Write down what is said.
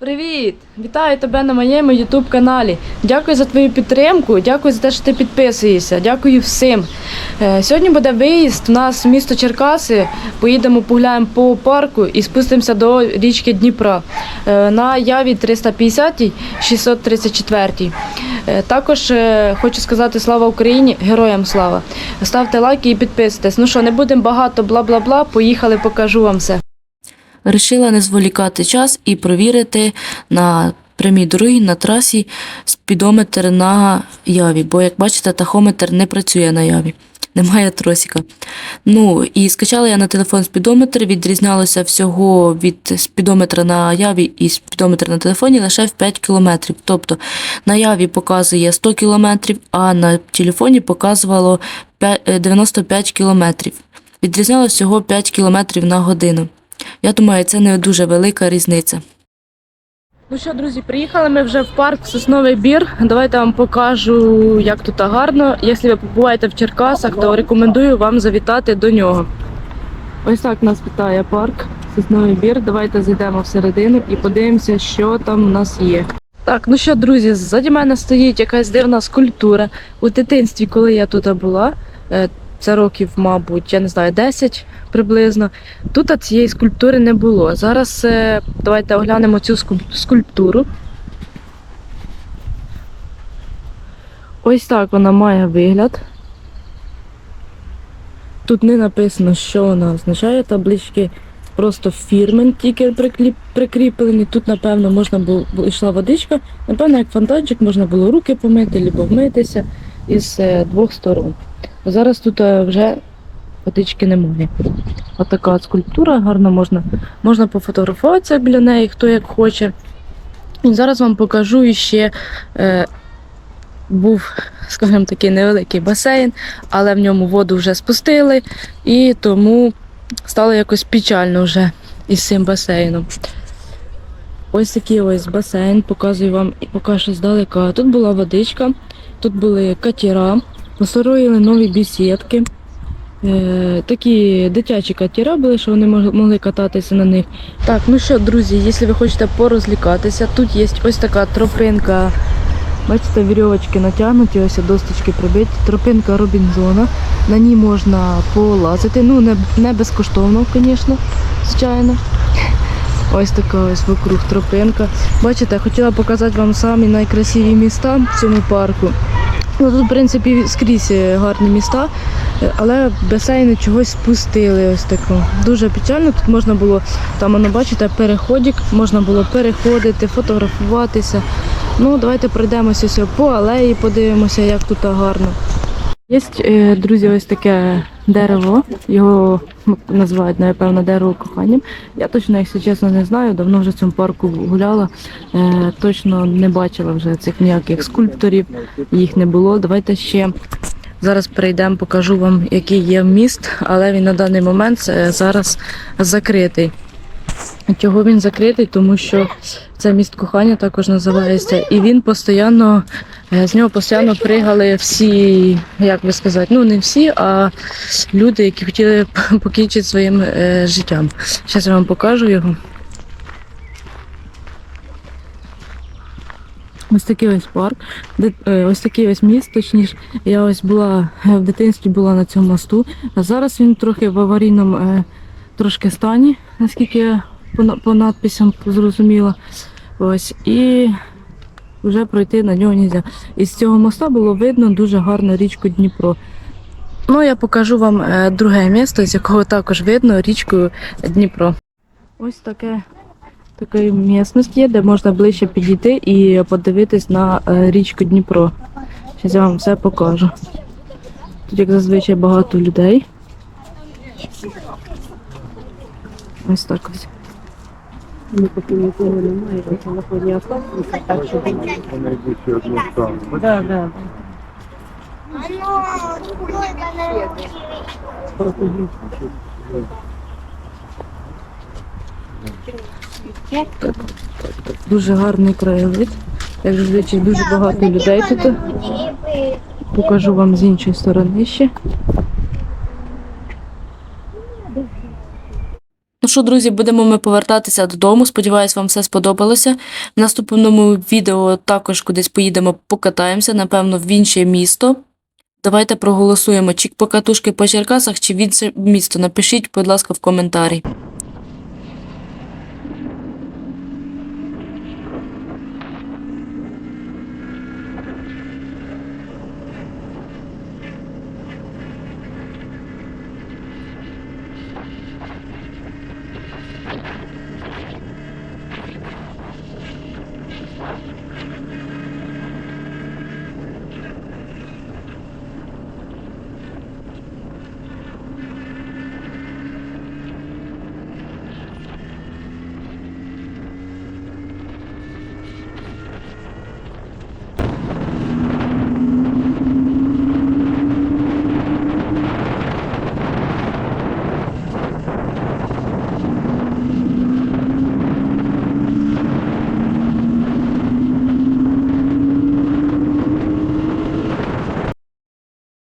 Привіт! Вітаю тебе на моєму YouTube каналі. Дякую за твою підтримку, дякую за те, що ти підписуєшся. Дякую всім. Е, Сьогодні буде виїзд у нас в місто Черкаси. Поїдемо погуляємо по парку і спустимося до річки Дніпра Е, на яві 350 634. Е, Також хочу сказати слава Україні, героям слава. Ставте лайки і підписуйтесь. Ну що, не будемо багато бла-бла-бла. Поїхали, покажу вам все. Вирішила не зволікати час і провірити на прямій дорогі на трасі спідометр на яві. Бо, як бачите, тахометр не працює на яві. Немає тросика. Ну і скачала я на телефон спідометр, відрізнялося всього від спідометра на яві і спідометра на телефоні лише в 5 кілометрів. Тобто на яві показує 100 кілометрів, а на телефоні показувало е, 95 кілометрів. Відрізнялося всього 5 кілометрів на годину. Я думаю, це не дуже велика різниця. Ну що, друзі, приїхали ми вже в парк Сосновий Бір. Давайте вам покажу, як тут гарно. Якщо ви побуваєте в Черкасах, то рекомендую вам завітати до нього. Ось так нас вітає парк Сосновий Бір. Давайте зайдемо всередину і подивимося, що там у нас є. Так, ну що, друзі, ззаді мене стоїть якась дивна скульптура. У дитинстві, коли я тут була, е, це років, мабуть, я не знаю, 10 приблизно. Тут цієї скульптури не було. Зараз е, давайте оглянемо цю скульптуру. Ось так вона має вигляд. Тут не написано, що вона означає. Таблички просто фірмен тільки прикріплені. Тут, напевно, можна було йшла водичка. Напевно, як фонтанчик можна було руки помити або вмитися із е, двох сторон. Зараз тут е, вже водички немає. Отака от скульптура, гарно можна, можна пофотографуватися біля неї, хто як хоче. І зараз вам покажу іще. Е, був, скажімо такий невеликий басейн, але в ньому воду вже спустили, і тому стало якось печально вже із цим басейном. Ось такий ось басейн, показую вам і поки що здалека. Тут була водичка, тут були катера, построїли нові бісідки. Е, такі дитячі катера були, що вони могли кататися на них. Так, ну що, друзі, якщо ви хочете порозлікатися, тут є ось така тропинка. Бачите, вірьовочки натягнуті, ось досточки прибиті. Тропинка Робінзона. На ній можна полазити. Ну, не, не безкоштовно, звісно, звичайно. Ось така ось вокруг тропинка. Бачите, я хотіла показати вам самі найкрасиві міста в цьому парку. Ну, тут, в принципі, скрізь е, гарні міста, е, але басейни чогось спустили. Ось тако. Дуже печально. Тут можна було, там воно бачите, переходик, можна було переходити, фотографуватися. Ну, давайте пройдемося по алеї, подивимося, як тут гарно. Є, е, друзі, ось таке дерево. Його називають, напевно, дерево коханням. Я точно, якщо чесно, не знаю. Давно вже в цьому парку гуляла. Е, точно не бачила вже цих ніяких скульпторів, їх не було. Давайте ще зараз перейдемо, покажу вам, який є міст, але він на даний момент е, зараз закритий. Чого він закритий? Тому що це міст кохання також називається. І він постійно, е, з нього постійно пригали всі, як би сказати, ну не всі, а люди, які хотіли покінчити своїм е, життям. Зараз я вам покажу його. Ось такий ось парк, е, ось такий ось міст, точніше, я ось була е, в дитинстві була на цьому мосту, а зараз він трохи в аварійному трошки стані, наскільки я по, надписям зрозуміла. Ось, і вже пройти на нього не можна. Із цього моста було видно дуже гарно річку Дніпро. Ну, я покажу вам е, друге місто, з якого також видно річку Дніпро. Ось таке така місцевість є, де можна ближче підійти і подивитись на е, річку Дніпро. Зараз я вам все покажу. Тут, як зазвичай, багато людей. Ось так ось. Ми поки нікого немає, на телефоні остався, так що Вони йдуть ще одну сторону. да, да. Дуже гарний краєвид. Як зазвичай дуже багато людей тут. Покажу вам з іншої сторони ще. Що, друзі, будемо ми повертатися додому. Сподіваюсь, вам все сподобалося. В наступному відео також кудись поїдемо, покатаємося, напевно, в інше місто. Давайте проголосуємо, чи покатушки по Черкасах, чи в інше місто. Напишіть, будь ласка, в коментарі.